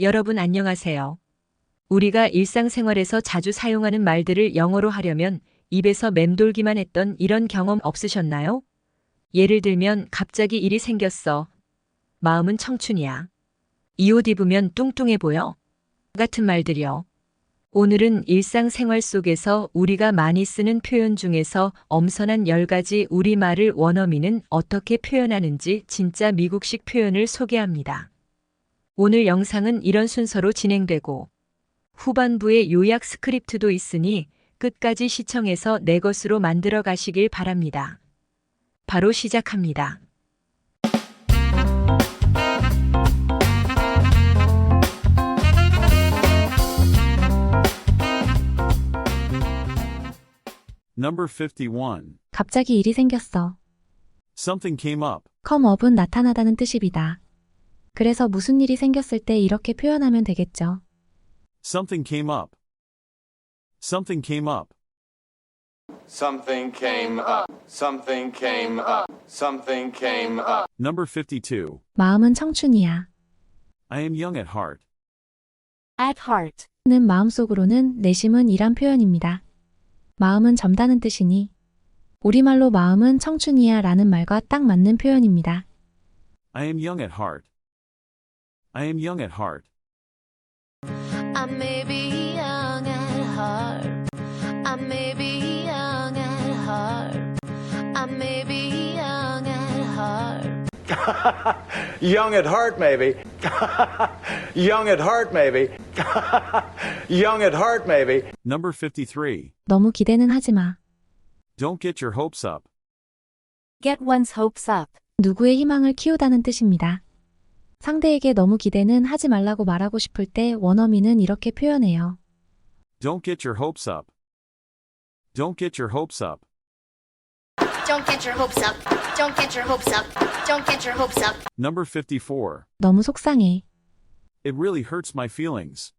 여러분 안녕하세요. 우리가 일상생활에서 자주 사용하는 말들을 영어로 하려면 입에서 맴돌기만 했던 이런 경험 없으셨나요? 예를 들면 갑자기 일이 생겼어. 마음은 청춘이야. 이 옷 입으면 뚱뚱해 보여. 같은 말들이요. 오늘은 일상생활 속에서 우리가 많이 쓰는 표현 중에서 엄선한 10가지 우리말을 원어민은 어떻게 표현하는지 진짜 미국식 표현을 소개합니다. 오늘 영상은 이런 순서로 진행되고 후반부에 요약 스크립트도 있으니 끝까지 시청해서 내 것으로 만들어 가시길 바랍니다. 바로 시작합니다. Number 51. 갑자기 일이 생겼어. Something came up. 컴업은 나타나다는 뜻입니다. 그래서 무슨 일이 생겼을 때 이렇게 표현하면 되겠죠. Something came up. Something came up. Something came up. Something came up. Something came up. Number 52. 마음은 청춘이야. I am young at heart. at heart. 는 마음속으로는 내심은 이란 표현입니다. 마음은 젊다는 뜻이니 우리말로 마음은 청춘이야 라는 말과 딱 맞는 표현입니다. I am young at heart. I am young at heart. I may be young at heart. I may be young at heart. I may be young at heart. Young at heart, maybe. Young at heart, maybe. Young at heart, maybe. Number 53. 너무 기대는 하지 마. Don't get your hopes up. get one's hopes up. 누구의 희망을 키우다는 뜻입니다. 상대에게 너무 기대는 하지 말라고 말하고 싶을 때 원어민은 이렇게 표현해요. Don't get your hopes up. Don't get your hopes up. Don't get your hopes up. Don't get your hopes up. Don't get your hopes up. Number 54. 너무 속상해. It really hurts my feelings.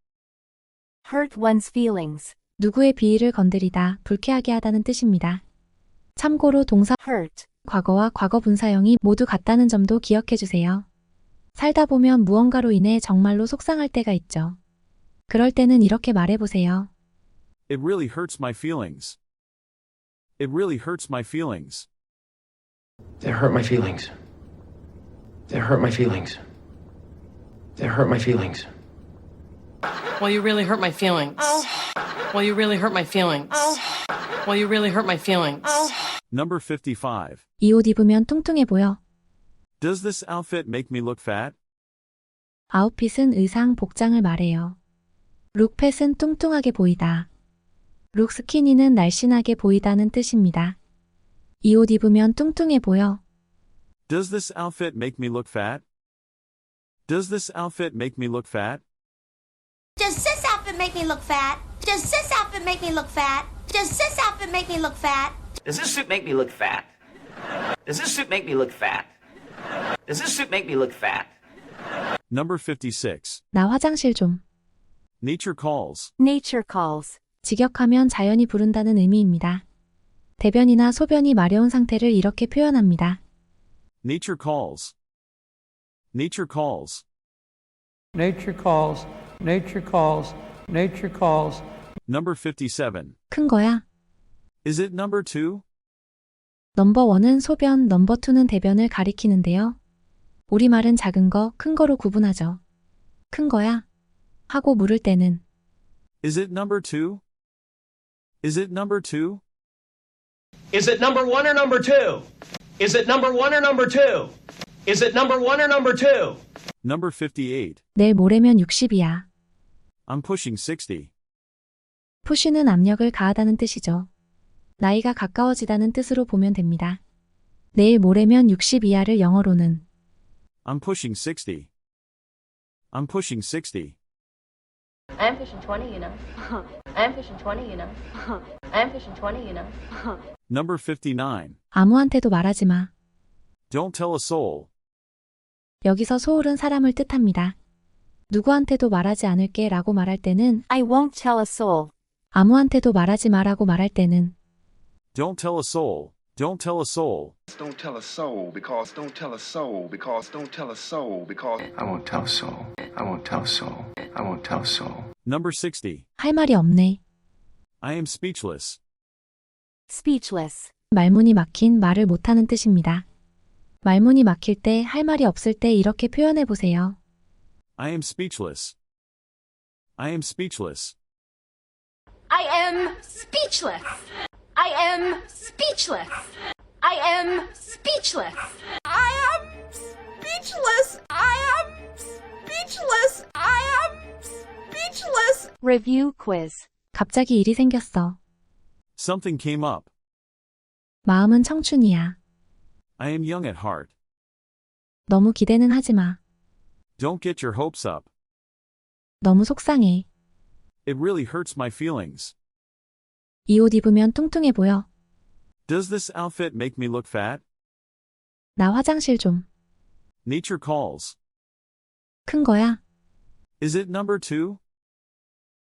hurt one's feelings. 누구의 비위를 건드리다, 불쾌하게 하다는 뜻입니다. 참고로 동사 hurt, 과거와 과거 분사형이 모두 같다는 점도 기억해 주세요. 살다 보면 무언가로 인해 정말로 속상할 때가 있죠. 그럴 때는 이렇게 말해 보세요. It really hurts my feelings. It really hurts my feelings. They hurt my feelings. They hurt my feelings. They hurt my feelings. Well, you really hurt my feelings. Well, you really hurt my feelings. Well, you really hurt my feelings. Number 55. 이 옷 입으면 뚱뚱해 보여. Does this outfit make me look fat? 아웃핏은 의상, 복장을 말해요. 룩펫은 뚱뚱하게 보이다. 룩스키니는 날씬하게 보이다는 뜻입니다. 이 옷 입으면 뚱뚱해 보여. Does this outfit make me look fat? Does this outfit make me look fat? Does this outfit make me look fat? Does this outfit make me look fat? Does this outfit make me look fat? Does this suit make me look fat? Does this suit make me look fat? Does this suit make me look fat? Number 56. 나 화장실 좀. Nature calls. Nature calls. 직역하면 자연이 부른다는 의미입니다. 대변이나 소변이 마려운 상태를 이렇게 표현합니다. Nature calls. Nature calls. Nature calls, nature calls, nature calls. Number 57. 큰 거야. Is it number 2? 넘버 원은 소변, 넘버 투는 대변을 가리키는데요. 우리말은 작은 거, 큰 거로 구분하죠. 큰 거야. 하고 물을 때는 Is it number 2? Is it number 2? Is it number one or number two? Is it number one or number two? Is it number one or number two? Number 58. 내일 모레면 60이야. I'm pushing 60. 푸쉬는 압력을 가하다는 뜻이죠. 나이가 가까워지다는 뜻으로 보면 됩니다. 내일 모레면 60 이하를 영어로는 I'm pushing 60. I'm pushing 60. I'm pushing 20, you know. I'm pushing 20, you know. I'm pushing 20, you know. Number 59. 아무한테도 말하지 마. Don't tell a soul. 여기서 소울은 사람을 뜻합니다. 누구한테도 말하지 않을게 라고 말할 때는 I won't tell a soul. 아무한테도 말하지 마라고 말할 때는 Don't tell a soul. Don't tell a soul. Don't tell a soul because don't tell a soul because don't tell a soul because I won't tell a soul. I won't tell a soul. I won't tell a soul. Number 60. 할 말이 없네. I am speechless. speechless. 말문이 막힌 말을 못하는 뜻입니다. 말문이 막힐 때 할 말이 없을 때 이렇게 표현해 보세요. I am speechless. I am speechless. I am speechless. I am speechless. I am speechless. I am speechless. I am speechless. I am speechless. Review quiz. 갑자기 일이 생겼어. Something came up. 마음은 청춘이야. I am young at heart. 너무 기대는 하지 마. Don't get your hopes up. 너무 속상해. It really hurts my feelings. 이 옷 입으면 뚱뚱해 보여. Does this outfit make me look fat? 나 화장실 좀. Nature calls. 큰 거야. Is it number two?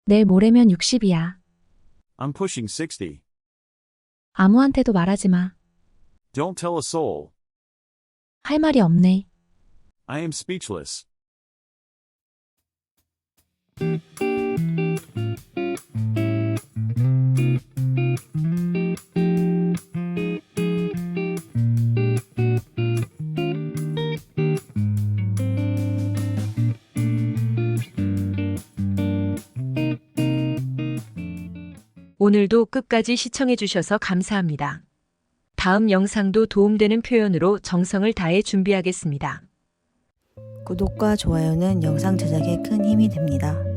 내일 모레면 60이야. I'm pushing 60. 아무한테도 말하지 마. Don't tell a soul. 할 말이 없네. I am speechless. 오늘도 끝까지 시청해주셔서 감사합니다. 다음 영상도 도움되는 표현으로 정성을 다해 준비하겠습니다. 구독과 좋아요는 영상 제작에 큰 힘이 됩니다.